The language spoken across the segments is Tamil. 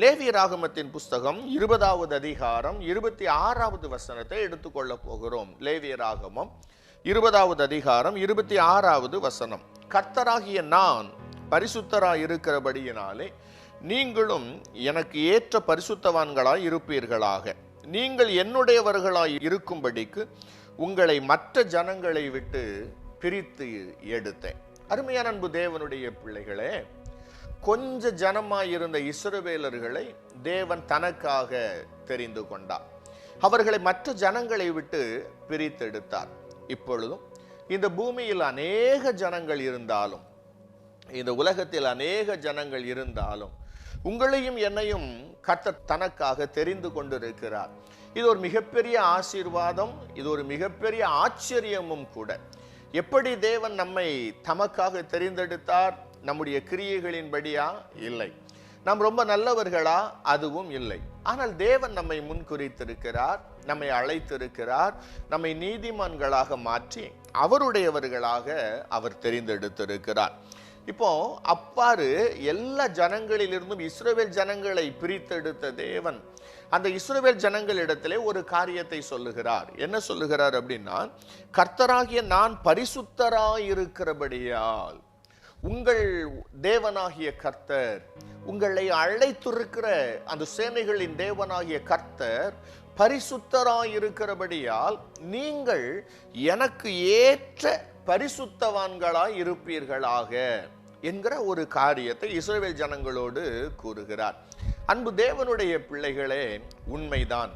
லேவிய ராகமத்தின் புஸ்தகம் இருபதாவது அதிகாரம் இருபத்தி ஆறாவது வசனத்தை எடுத்துக்கொள்ள போகிறோம். லேவிய ராகமம் இருபதாவது அதிகாரம் இருபத்தி ஆறாவது வசனம். கர்த்தராகிய நான் பரிசுத்தராய் இருக்கிறபடியினாலே நீங்களும் எனக்கு ஏற்ற பரிசுத்தவான்களாய் இருப்பீர்களாக. நீங்கள் என்னுடையவர்களாய் இருக்கும்படிக்கு உங்களை மற்ற ஜனங்களை விட்டு பிரித்து எடுத்தேன். அருமையான அன்பு தேவனுடைய பிள்ளைகளே கொஞ்ச ஜனமாய் இருந்த இஸ்ரவேலர்களை தேவன் தனக்காக தெரிந்து கொண்டார். அவர்களை மற்ற ஜனங்களை விட்டு பிரித்தெடுத்தார். இப்பொழுதும் இந்த பூமியில் அநேக ஜனங்கள் இருந்தாலும் இந்த உலகத்தில் அநேக ஜனங்கள் இருந்தாலும் உங்களையும் என்னையும் கத்த தனக்காக தெரிந்து கொண்டிருக்கிறார். இது ஒரு மிகப்பெரிய ஆசீர்வாதம் இது ஒரு மிகப்பெரிய ஆச்சரியமும் கூட. எப்படி தேவன் நம்மை தமக்காக தெரிந்தெடுத்தார்? நம்முடைய கிரியைகளின்படியா? இல்லை. நாம் ரொம்ப நல்லவர்களா? அதுவும் இல்லை. ஆனால் தேவன் நம்மை முன்குறித்திருக்கிறார் நம்மை அழைத்திருக்கிறார் நம்மை நீதிமான்களாக மாற்றி அவருடையவர்களாக அவர் தெரிந்தெடுத்திருக்கிறார். இப்போ அப்பாறு எல்லா ஜனங்களிலிருந்தும் இஸ்ரவேல் ஜனங்களை பிரித்தெடுத்த தேவன் அந்த இஸ்ரவேல் ஜனங்களிடத்திலே ஒரு காரியத்தை சொல்லுகிறார். என்ன சொல்லுகிறார் அப்படின்னா கர்த்தராகிய நான் பரிசுத்தராயிருக்கிறபடியால் உங்கள் தேவனாகிய கர்த்தர் உங்களை அழைத்திருக்கிற அந்த சேனைகளின் தேவனாகிய கர்த்தர் பரிசுத்தராயிருக்கிறபடியால் நீங்கள் எனக்கு ஏற்ற பரிசுத்தவான்களாய் இருப்பீர்களாக என்கிற ஒரு காரியத்தை இஸ்ரேல் ஜனங்களோடு கூறுகிறார். அன்பு தேவனுடைய பிள்ளைகளே உண்மைதான்.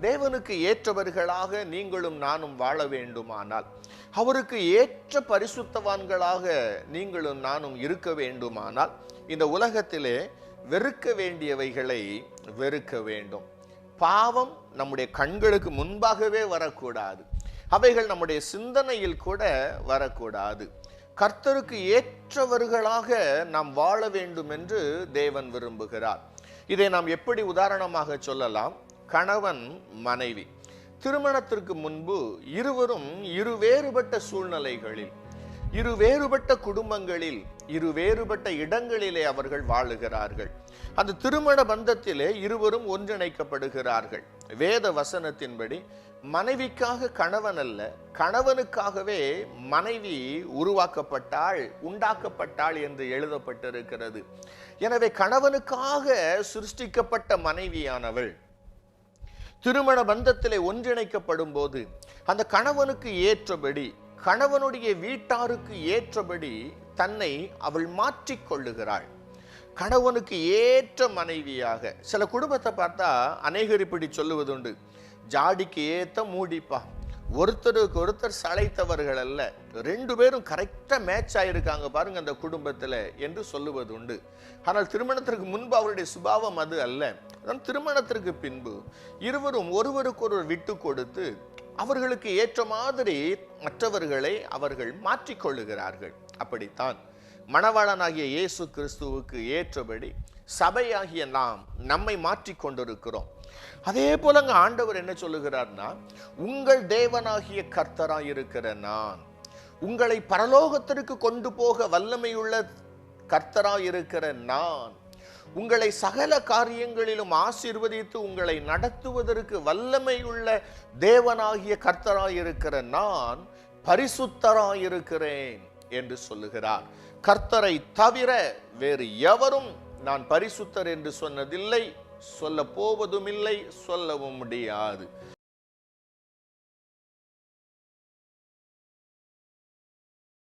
தேவனுக்கு ஏற்றவர்களாக நீங்களும் நானும் வாழ வேண்டுமானால் அவருக்கு ஏற்ற பரிசுத்தவான்களாக நீங்களும் நானும் இருக்க வேண்டுமானால் இந்த உலகத்திலே வெறுக்க வேண்டியவைகளை வெறுக்க வேண்டும். பாவம் நம்முடைய கண்களுக்கு முன்பாகவே வரக்கூடாது. அவைகள் நம்முடைய சிந்தனையில் கூட வரக்கூடாது. கர்த்தருக்கு ஏற்றவர்களாக நாம் வாழ வேண்டும் என்று தேவன் விரும்புகிறார். இதை நாம் எப்படி உதாரணமாக சொல்லலாம்? கணவன் மனைவி. திருமணத்திற்கு முன்பு இருவரும் இரு வேறுபட்ட சூழ்நிலைகளில் இரு வேறுபட்ட குடும்பங்களில் இரு வேறுபட்ட இடங்களிலே அவர்கள் வாழுகிறார்கள். அந்த திருமண பந்தத்திலே இருவரும் ஒன்றிணைக்கப்படுகிறார்கள். வேத வசனத்தின்படி மனைவிக்காக கணவன் அல்ல கணவனுக்காகவே மனைவி உருவாக்கப்பட்டாள் உண்டாக்கப்பட்டாள் என்று எழுதப்பட்டிருக்கிறது. எனவே கணவனுக்காக சிருஷ்டிக்கப்பட்ட மனைவியானவள் திருமண பந்தத்திலே ஒன்றிணைக்கப்படும் போது அந்த கணவனுக்கு ஏற்றபடி கணவனுடைய வீட்டாருக்கு ஏற்றபடி தன்னை அவள் மாற்றிக்கொள்ளுகிறாள் கணவனுக்கு ஏற்ற மனைவியாக சில குடும்பத்தை பார்த்தா அநேகர் இப்படி சொல்லுவதுண்டு ஜாடிக்கு ஏத்த மூடிப்பா. ஒருத்தருக்கு ஒருத்தர் சளைத்தவர்கள் அல்ல. ரெண்டு பேரும் கரெக்டாக மேட்ச் ஆகியிருக்காங்க பாருங்க அந்த குடும்பத்தில் என்று சொல்லுவது உண்டு. ஆனால் திருமணத்திற்கு முன்பு அவருடைய சுபாவம் அது அல்ல. அதான் திருமணத்திற்கு பின்பு இருவரும் ஒருவருக்கொருவர் விட்டு கொடுத்து அவர்களுக்கு ஏற்ற மாதிரி மற்றவர்களை அவர்கள் மாற்றிக்கொள்ளுகிறார்கள். அப்படித்தான் மணவாளனாகிய இயேசு கிறிஸ்துவுக்கு ஏற்றபடி சபையாகிய நாம் நம்மை மாற்றி கொண்டிருக்கிறோம் அதே போலங்க ஆண்டவர் என்ன சொல்லுகிறார்னா உங்கள் தேவனாகிய கர்த்தராய் இருக்கிற நான் உங்களை பரலோகத்திற்கு கொண்டு போக வல்லமையுள்ள கர்த்தராய் இருக்கிற நான் உங்களை சகல காரியங்களிலும் ஆசீர்வதித்து உங்களை நடத்துவதற்கு வல்லமையுள்ள தேவனாகிய கர்த்தராய் இருக்கிற நான் பரிசுத்தராய் இருக்கிறேன் என்று சொல்லுகிறார். கர்த்தரை தவிர வேறு எவரும் நான் பரிசுத்தர் என்று சொன்னதில்லை சொல்ல போவதும் இல்லை சொல்லவும் முடியாது.